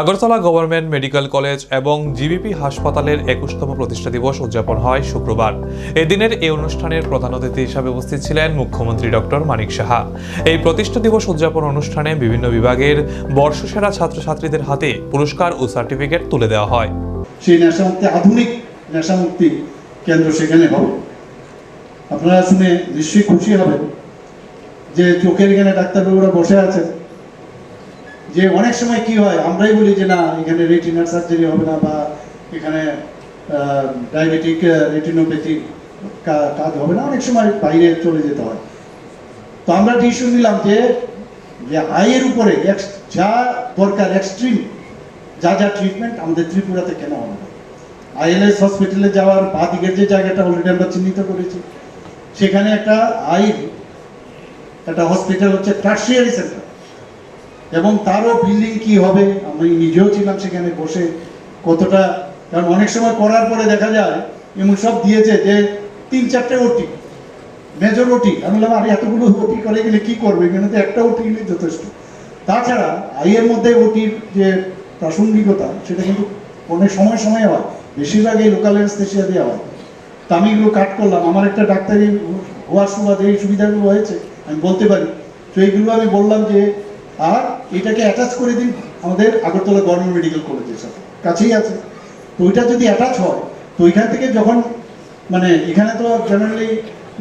Agartala government medical college এবং GBP হাসপাতালের একুশতম প্রতিষ্ঠা দিবস উদযাপন হয় শুক্রবার। এদিনের এই অনুষ্ঠানের প্রধান অতিথি হিসাবে উপস্থিত ছিলেন মুখ্যমন্ত্রী ডক্টর মানিক সাহা। এই প্রতিষ্ঠা দিবস উদযাপন অনুষ্ঠানে বিভিন্ন বিভাগের বর্ষসেরা ছাত্রছাত্রীদের হাতে পুরস্কার ও সার্টিফিকেট তুলে দেওয়া হয়। সেই নেশামুক্তি, আধুনিক নেশামুক্তি কেন্দ্র সেখানে হবে। আপনারা শুনে নিশ্চয়ই খুশি হবেন যে চোখের এখানে ডাক্তারবাবুরা বসে আছেন। যে অনেক সময় কি হয়, আমরাই বলি যে না, এখানে রেটিনার সার্জারি হবে না বা এখানে ডায়াবেটিক রেটিনোপ্যাথি কাজ হবে না, অনেক সময় বাইরে চলে যেতে হয়। তো আমরা ডিসিশন নিলাম যে যে আয়ের উপরে যা দরকার এক্সট্রিম যা যা ট্রিটমেন্ট আমাদের ত্রিপুরাতে কেন হবে আইএলএস হসপিটালে যাওয়ার বা দিকের যে জায়গাটা অলরেডি আমরা চিহ্নিত করেছি, সেখানে একটা আইর, একটা হসপিটাল হচ্ছে টার্সিয়ারি সেন্টার এবং তারও বিল্ডিং কি হবে? আমি নিজেও ছিলাম সেখানে বসে কতটা, কারণ অনেক সময় করার পরে দেখা যায় এমন সব দিয়েছে যে তিন চারটে ওটি মেজর ওটি আমি বললাম, আরে, এতগুলো ওটি করে গেলে কি করবে? এখানে তো একটা ওটি গেলে যথেষ্ট। তাছাড়া আইয়ের মধ্যে ওটির যে প্রাসঙ্গিকতা, সেটা কিন্তু অনেক সময় সময় হয়। বেশিরভাগ এই লোকাল অ্যানেস্থেশিয়া দেওয়া হয়। তা আমি এগুলো কাট করলাম। আমার একটা ডাক্তারি হওয়ার সুবাদে এই সুবিধাগুলো হয়েছে, আমি বলতে পারি। তো এইগুলো আমি বললাম যে আর এটাকে অ্যাটাচ করে দিন আমাদের আগরতলা গভর্নমেন্ট মেডিকেল কলেজের সাথে। কাছেই আছে। তো ওইটা যদি অ্যাটাচ হয়, তো ওইখান থেকে যখন মানে এখানে তো জেনারেলি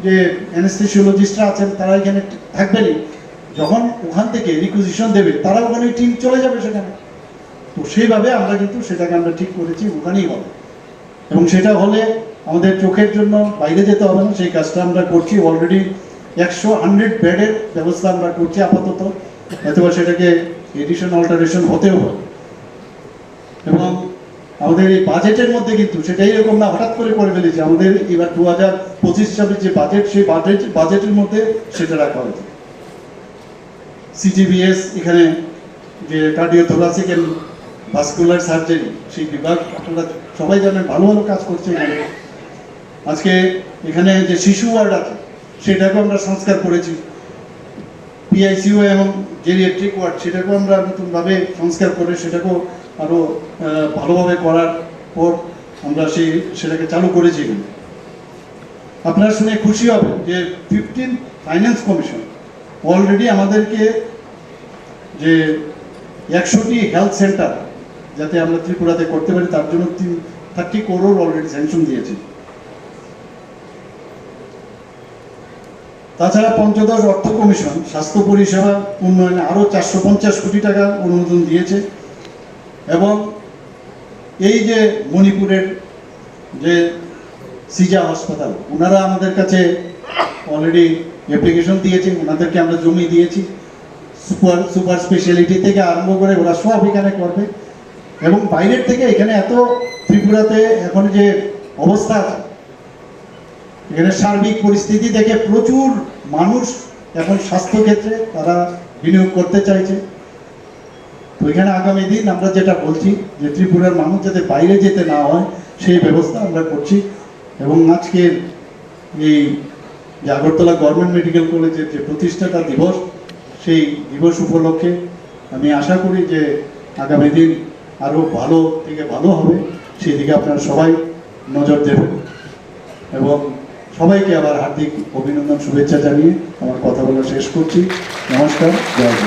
যে অ্যানেস্থেসিওলজিস্টরা আছেন, তারা এখানে থাকবেনই। যখন ওখান থেকে রিকুইজিশন দেবে, তারা ওখানে টিম চলে যাবে সেখানে। তো সেইভাবে আমরা কিন্তু সেটাকে আমরা ঠিক করেছি, ওখানেই হবে। এবং সেটা হলে আমাদের চোখের জন্য বাইরে যেতে হবে না, সেই কাজটা আমরা করছি। অলরেডি একশো হান্ড্রেড বেডের ব্যবস্থা আমরা করছি আপাতত। অথবা সেটাকে এডিশন অল্টারেশন হতেও হবে এবং আমাদের এই বাজেটের মধ্যে কিন্তু সেটা এইরকম না, হঠাৎ করে করে ফেলেছি। আমাদের এবার দু হাজার পঁচিশ সালের যে বাজেট সেই বাজেট বাজেটের মধ্যে সেটা রাখা হয়েছে। সিটিবিএস এখানে যে কার্ডিওথোরাসিক এন্ড ভাস্কুলার সার্জারি সেই বিভাগ, আপনারা সবাই জানেন, ভালো ভালো কাজ করছে এখানে। আজকে এখানে যে শিশু ওয়ার্ড আছে, সেটাকেও আমরা সংস্কার করেছি। পিআইসিউ এবং জেরিয়াট্রিক ওয়ার্ড সেটাকেও আমরা নতুনভাবে সংস্কার করে সেটাকেও আরও ভালোভাবে করার পর আমরা সেই, সেটাকে চালু করেছি আপনারা শুনে খুশি হবেন যে ফিফটিন ফাইন্যান্স কমিশন অলরেডি আমাদেরকে যে একশোটি হেলথ সেন্টার যাতে আমরা ত্রিপুরাতে করতে পারি, তার জন্য থার্টি করোড় অলরেডি স্যাংশন দিয়েছে। তাছাড়া পঞ্চদশ অর্থ কমিশন স্বাস্থ্য পরিষেবা উন্নয়নে আরও চারশো পঞ্চাশ কোটি টাকা অনুমোদন দিয়েছে। এবং এই যে মণিপুরের যে সিজা হাসপাতাল, ওনারা আমাদের কাছে অলরেডি অ্যাপ্লিকেশন দিয়েছে ওনাদেরকে আমরা জমি দিয়েছি। সুপার সুপার স্পেশালিটি থেকে আরম্ভ করে ওরা সব এখানে করবে। এবং বাইরের থেকে এখানে এত ত্রিপুরাতে এখন যে অবস্থা আছে এখানে সার্বিক পরিস্থিতি দেখে প্রচুর মানুষ এখন স্বাস্থ্য ক্ষেত্রে তারা বিনিয়োগ করতে চাইছে। তো এখানে আগামী দিন আমরা যেটা বলছি, যে ত্রিপুরার মানুষ যাতে বাইরে যেতে না হয়, সেই ব্যবস্থা আমরা করছি এবং আজকের এই যে আগরতলা গভর্নমেন্ট মেডিকেল কলেজের যে প্রতিষ্ঠাতা দিবস, সেই দিবস উপলক্ষে আমি আশা করি যে আগামী দিন আরও ভালো থেকে ভালো হবে, সেই দিকে আপনারা সবাই নজর দেবেন। এবং সবাইকে আবার হার্দিক অভিনন্দন শুভেচ্ছা জানিয়ে আমার কথাগুলো শেষ করছি। নমস্কার জয়